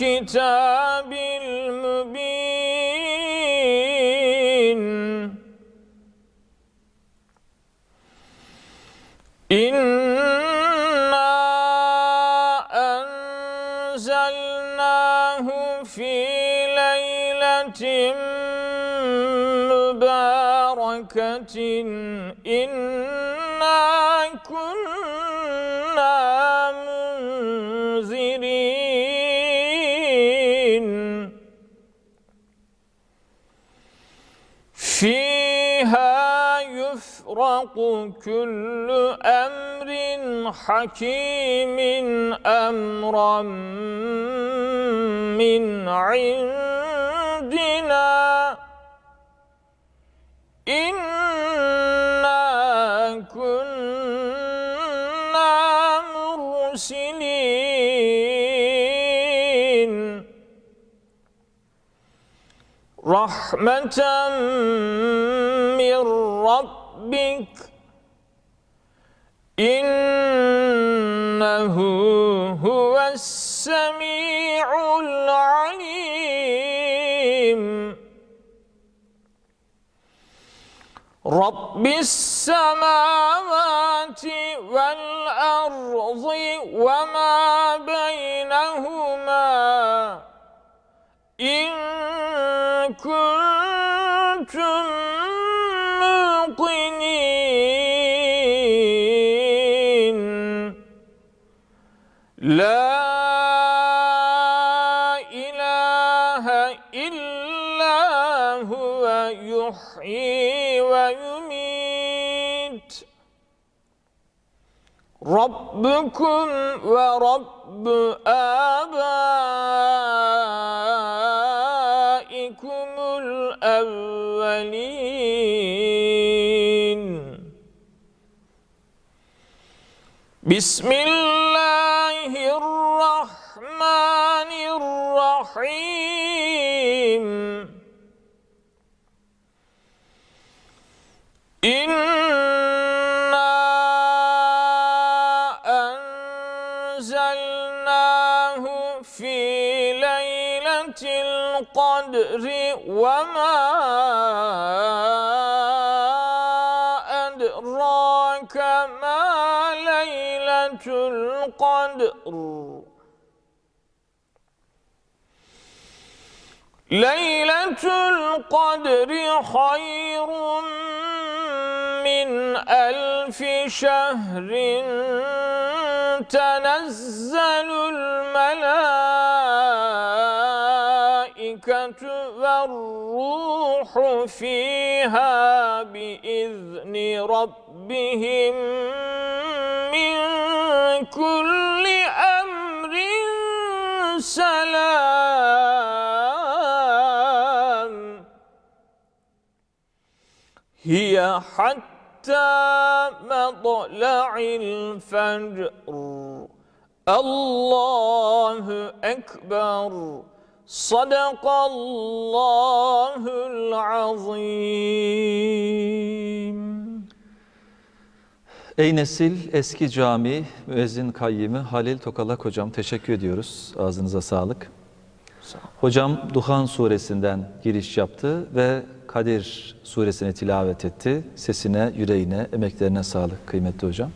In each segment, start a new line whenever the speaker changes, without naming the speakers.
والكتاب المبين. إنا أنزلناه في ليلة مباركة. إنا كنا يفرق كل أمر حكيم أمرا من عندنا إنا كنا مرسلين رحمة من ربك إنه هو السميع العليم. رب السماوات والأرض وما بينهما ويميت ربكم ورب آبائكم الأولين. بسم الله القدر وما أدراك ما ليلة القدر. ليلة القدر خير من ألف شهر تنزل الملائكة والروح فيها بإذن ربهم من كل أمر سلام. هي حتى مطلع الفجر. الله أكبر. Sadakallahul azim.
Ey nesil eski cami müezzin kayyimi Halil Tokalak hocam teşekkür ediyoruz. Ağzınıza sağlık. Sağ hocam Duhan suresinden giriş yaptı ve Kadir suresini tilavet etti. Sesine, yüreğine, emeklerine sağlık kıymetli hocam.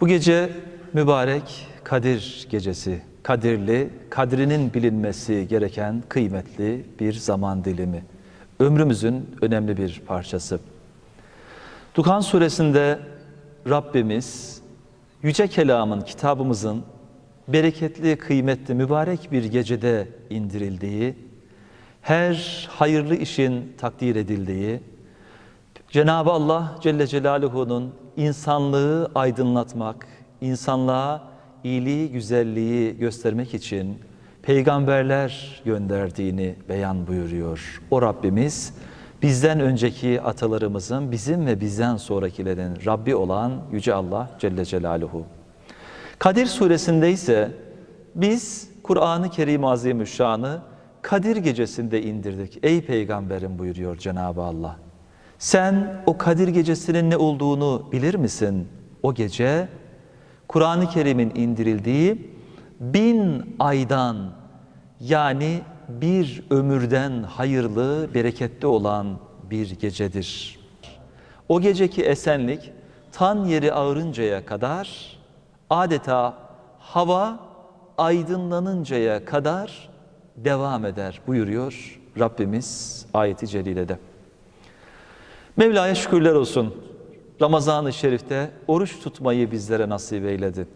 Bu gece mübarek Kadir gecesi Kadirli, kadrinin bilinmesi gereken kıymetli bir zaman dilimi. Ömrümüzün önemli bir parçası. Duhan suresinde Rabbimiz Yüce Kelam'ın, kitabımızın bereketli, kıymetli, mübarek bir gecede indirildiği, her hayırlı işin takdir edildiği, Cenab-ı Allah Celle Celaluhu'nun insanlığı aydınlatmak, insanlığa iyiliği, güzelliği göstermek için peygamberler gönderdiğini beyan buyuruyor. O Rabbimiz bizden önceki atalarımızın, bizim ve bizden sonrakilerin Rabbi olan Yüce Allah Celle Celaluhu. Kadir suresinde ise biz Kur'an-ı Kerim Azimüşşan'ı Kadir gecesinde indirdik. Ey peygamberim buyuruyor Cenab-ı Allah. Sen o Kadir gecesinin ne olduğunu bilir misin? O gece Kur'an-ı Kerim'in indirildiği bin aydan yani bir ömürden hayırlı, bereketli olan bir gecedir. O geceki esenlik tan yeri ağırıncaya kadar adeta hava aydınlanıncaya kadar devam eder buyuruyor Rabbimiz ayeti celilede. Mevla'ya şükürler olsun. Ramazan-ı Şerif'te oruç tutmayı bizlere nasip eyledi.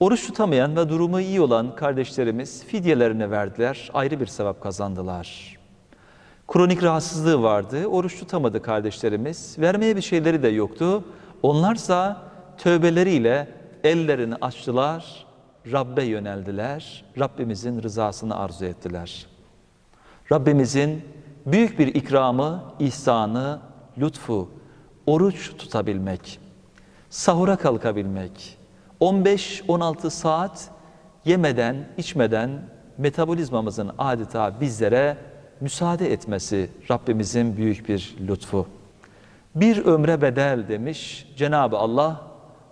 Oruç tutamayan ve durumu iyi olan kardeşlerimiz fidyelerini verdiler, ayrı bir sevap kazandılar. Kronik rahatsızlığı vardı, oruç tutamadı kardeşlerimiz. Vermeye bir şeyleri de yoktu. Onlarsa tövbeleriyle ellerini açtılar, Rabbe yöneldiler, Rabbimizin rızasını arzu ettiler. Rabbimizin büyük bir ikramı, ihsanı, lütfu, oruç tutabilmek, sahura kalkabilmek, 15-16 saat yemeden, içmeden metabolizmamızın adeta bizlere müsaade etmesi Rabbimizin büyük bir lütfu. Bir ömre bedel demiş Cenab-ı Allah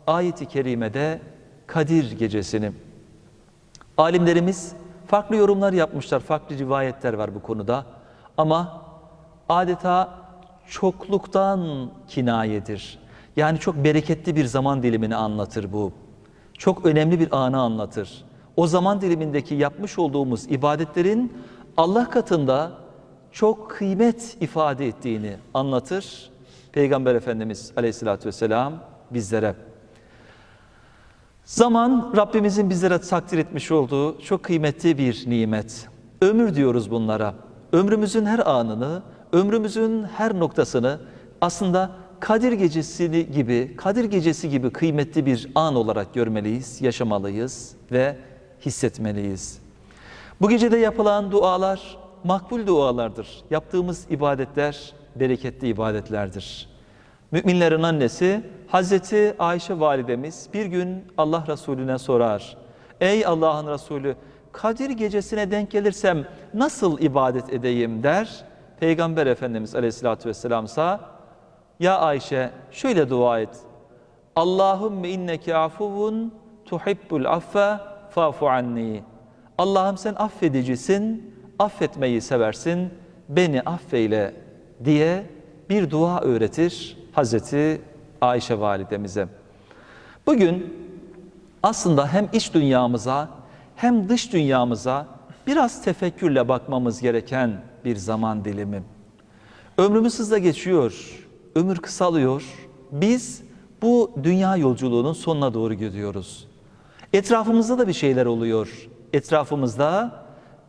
ayeti kerimede Kadir gecesini. Alimlerimiz farklı yorumlar yapmışlar, farklı rivayetler var bu konuda. Ama adeta çokluktan kinayedir. Yani çok bereketli bir zaman dilimini anlatır bu. Çok önemli bir anı anlatır. O zaman dilimindeki yapmış olduğumuz ibadetlerin Allah katında çok kıymet ifade ettiğini anlatır. Peygamber Efendimiz Aleyhisselatü Vesselam bizlere. Zaman Rabbimizin bizlere takdir etmiş olduğu çok kıymetli bir nimet. Ömür diyoruz bunlara. Ömrümüzün her anını, ömrümüzün her noktasını aslında Kadir Gecesi gibi, Kadir Gecesi gibi kıymetli bir an olarak görmeliyiz, yaşamalıyız ve hissetmeliyiz. Bu gecede yapılan dualar makbul dualardır. Yaptığımız ibadetler bereketli ibadetlerdir. Müminlerin annesi Hazreti Ayşe validemiz bir gün Allah Resulüne sorar. Ey Allah'ın Resulü Kadir gecesine denk gelirsem nasıl ibadet edeyim der. Peygamber Efendimiz Aleyhisselatü Vesselam ise ya Ayşe şöyle dua et. Allahümme inneke afuvun tuhibbul affe fa'fu anni. Allah'ım sen affedicisin, affetmeyi seversin, beni affeyle diye bir dua öğretir Hazreti Ayşe validemize. Bugün aslında hem iç dünyamıza hem dış dünyamıza biraz tefekkürle bakmamız gereken bir zaman dilimi. Ömrümüz hızla geçiyor, ömür kısalıyor. Biz bu dünya yolculuğunun sonuna doğru gidiyoruz. Etrafımızda da bir şeyler oluyor. Etrafımızda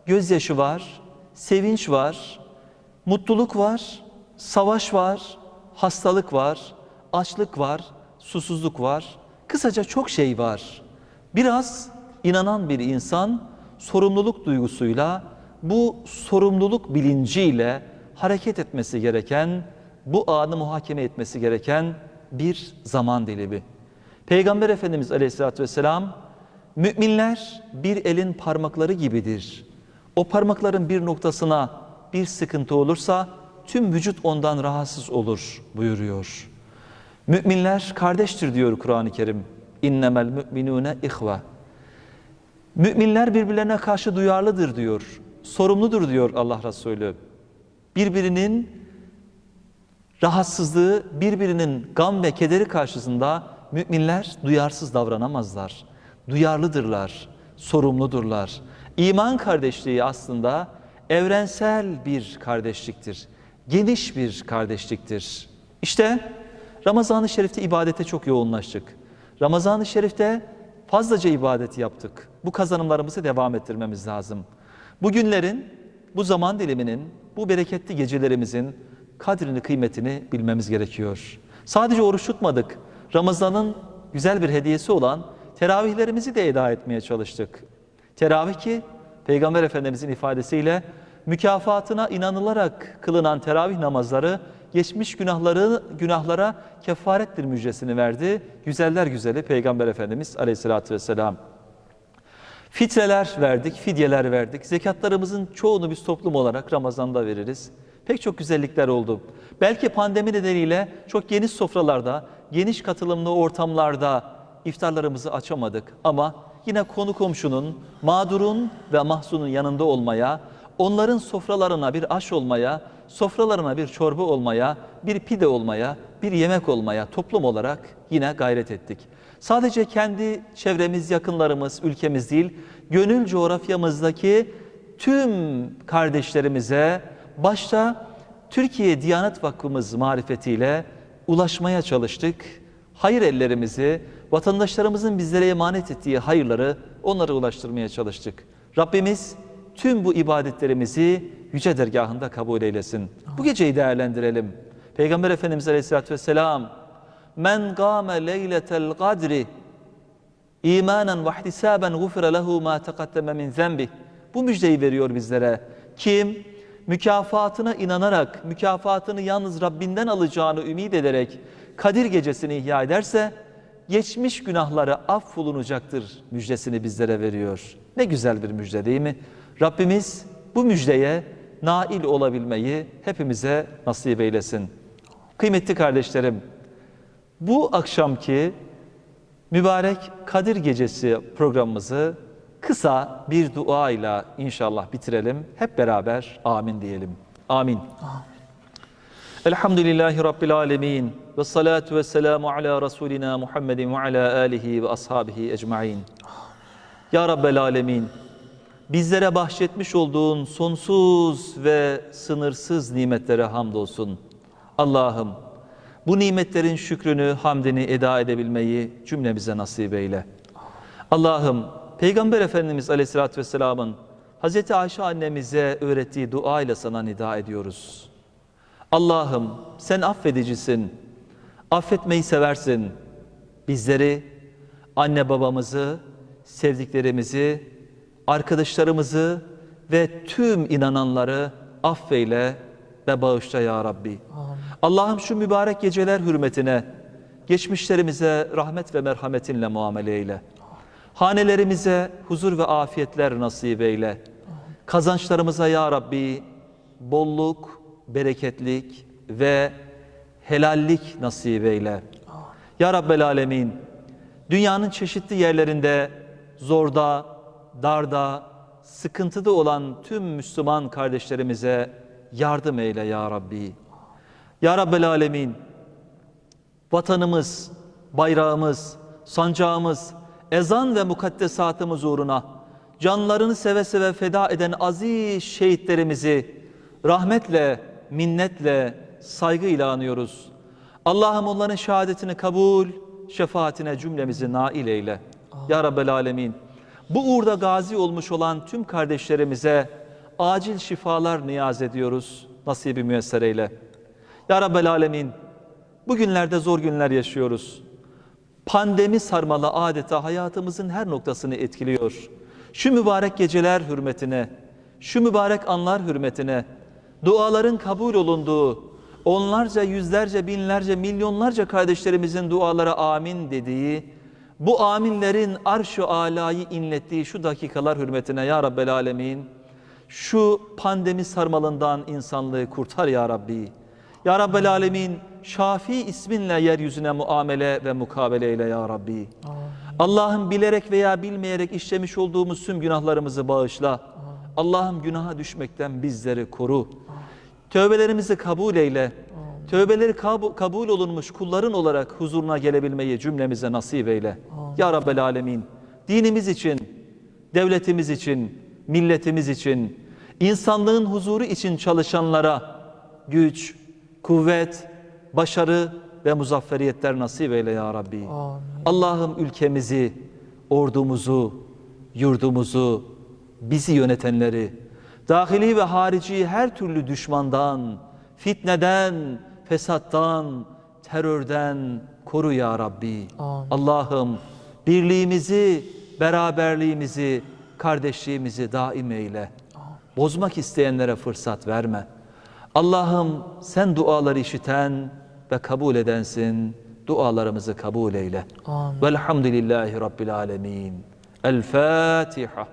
gözyaşı var, sevinç var, mutluluk var, savaş var, hastalık var, açlık var, susuzluk var. Kısaca çok şey var. Biraz inanan bir insan sorumluluk duygusuyla, bu sorumluluk bilinciyle hareket etmesi gereken, bu anı muhakeme etmesi gereken bir zaman dilimi. Peygamber Efendimiz Aleyhisselatü Vesselam, müminler bir elin parmakları gibidir. O parmakların bir noktasına bir sıkıntı olursa tüm vücut ondan rahatsız olur buyuruyor. Müminler kardeştir diyor Kur'an-ı Kerim. İnnemel müminune ihve. Müminler birbirlerine karşı duyarlıdır diyor. Sorumludur diyor Allah Resulü. Birbirinin rahatsızlığı, birbirinin gam ve kederi karşısında müminler duyarsız davranamazlar. Duyarlıdırlar, sorumludurlar. İman kardeşliği aslında evrensel bir kardeşliktir. Geniş bir kardeşliktir. İşte Ramazan-ı Şerif'te ibadete çok yoğunlaştık. Ramazan-ı Şerif'te fazlaca ibadet yaptık. Bu kazanımlarımızı devam ettirmemiz lazım. Bu günlerin, bu zaman diliminin, bu bereketli gecelerimizin kadrini, kıymetini bilmemiz gerekiyor. Sadece oruç tutmadık. Ramazan'ın güzel bir hediyesi olan Teravihlerimizi de eda etmeye çalıştık. Teravih ki Peygamber Efendimizin ifadesiyle mükafatına inanılarak kılınan teravih namazları geçmiş günahları günahlara kefarettir müjdesini verdi. Güzeller güzeli Peygamber Efendimiz Aleyhisselatü Vesselam. Fitreler verdik, fidyeler verdik. Zekatlarımızın çoğunu biz toplum olarak Ramazan'da veririz. Pek çok güzellikler oldu. Belki pandemi nedeniyle çok geniş sofralarda, geniş katılımlı ortamlarda iftarlarımızı açamadık. Ama yine konu komşunun, mağdurun ve mahzunun yanında olmaya, onların sofralarına bir aş olmaya, sofralarına bir çorba olmaya, bir pide olmaya, bir yemek olmaya toplum olarak yine gayret ettik. Sadece kendi çevremiz, yakınlarımız, ülkemiz değil, gönül coğrafyamızdaki tüm kardeşlerimize başta Türkiye Diyanet Vakfımız marifetiyle ulaşmaya çalıştık. Hayır ellerimizi, vatandaşlarımızın bizlere emanet ettiği hayırları onlara ulaştırmaya çalıştık. Rabbimiz tüm bu ibadetlerimizi yüce dergahında kabul eylesin. Bu geceyi değerlendirelim. Peygamber Efendimiz Aleyhisselatü Vesselam Men gâme leyletel kadri imanen ve ihtisaben gufire lehu ma taqaddeme min zenbih. Bu müjdeyi veriyor bizlere. Kim mükafatına inanarak, mükafatını yalnız Rabbinden alacağını ümit ederek Kadir gecesini ihya ederse geçmiş günahları affolunacaktır müjdesini bizlere veriyor. Ne güzel bir müjde değil mi? Rabbimiz bu müjdeye nail olabilmeyi hepimize nasip eylesin. Kıymetli kardeşlerim, bu akşamki mübarek Kadir Gecesi programımızı kısa bir dua ile inşallah bitirelim. Hep beraber amin diyelim. Amin. Elhamdülillahi Rabbil alemin. Ve salatu ve selamu ala Resulina Muhammedin ve ala alihi ve ashabihi ecmain. Ya Rabbel alemin. Bizlere bahşetmiş olduğun sonsuz ve sınırsız nimetlere hamdolsun. Allah'ım bu nimetlerin şükrünü, hamdini eda edebilmeyi cümlemize nasip eyle. Allah'ım Peygamber Efendimiz Aleyhisselatü Vesselam'ın Hazreti Ayşe annemize öğrettiği dua ile sana nida ediyoruz. Allah'ım sen affedicisin, affetmeyi seversin. Bizleri, anne babamızı, sevdiklerimizi, arkadaşlarımızı ve tüm inananları affeyle ve bağışla ya Rabbi. Allah'ım şu mübarek geceler hürmetine geçmişlerimize rahmet ve merhametinle muamele eyle. Hanelerimize huzur ve afiyetler nasip eyle. Kazançlarımıza ya Rabbi bolluk, bereketlik ve helallik nasip eyle. Ya Rabbel Alemin, dünyanın çeşitli yerlerinde zorda, darda, sıkıntıda olan tüm Müslüman kardeşlerimize yardım eyle ya Rabbi. Ya Rabbel Alemin, vatanımız, bayrağımız, sancağımız, ezan ve mukaddesatımız uğruna canlarını seve seve feda eden aziz şehitlerimizi rahmetle, minnetle, saygıyla anıyoruz. Allah'ım onların şehadetini kabul, şefaatine cümlemizi nail eyle. Ya Rabbel Alemin, bu uğurda gazi olmuş olan tüm kardeşlerimize acil şifalar niyaz ediyoruz. Nasibi müyesser eyle. Ya Rabbel Alemin, bugünlerde zor günler yaşıyoruz. Pandemi sarmalı adeta hayatımızın her noktasını etkiliyor. Şu mübarek geceler hürmetine, şu mübarek anlar hürmetine, duaların kabul olunduğu, onlarca, yüzlerce, binlerce, milyonlarca kardeşlerimizin dualara amin dediği, bu aminlerin arş-ı alayı inlettiği şu dakikalar hürmetine ya Rabbel Alemin, şu pandemi sarmalından insanlığı kurtar ya Rabbi. Ya Rabbel Alemin, Şafi isminle yeryüzüne muamele ve mukabele eyle ya Rabbi. Allah'ım bilerek veya bilmeyerek işlemiş olduğumuz tüm günahlarımızı bağışla. Allah'ım günaha düşmekten bizleri koru. Tövbelerimizi kabul eyle. Tövbeleri kabu- kabul olunmuş kulların olarak huzuruna gelebilmeyi cümlemize nasip eyle. Ya Rabbel Alemin, dinimiz için, devletimiz için, milletimiz için, insanlığın huzuru için çalışanlara güç, kuvvet, başarı ve muzafferiyetler nasip eyle ya Rabbi. Allah'ım ülkemizi, ordumuzu, yurdumuzu, bizi yönetenleri, dahili ve harici her türlü düşmandan, fitneden, fesattan, terörden koru ya Rabbi.
Amin.
Allah'ım Birliğimizi, beraberliğimizi, kardeşliğimizi daim eyle. Bozmak isteyenlere fırsat verme. Allah'ım sen duaları işiten ve kabul edensin. Dualarımızı kabul eyle.
Amin.
Velhamdülillahi Rabbil alemin. El Fatiha.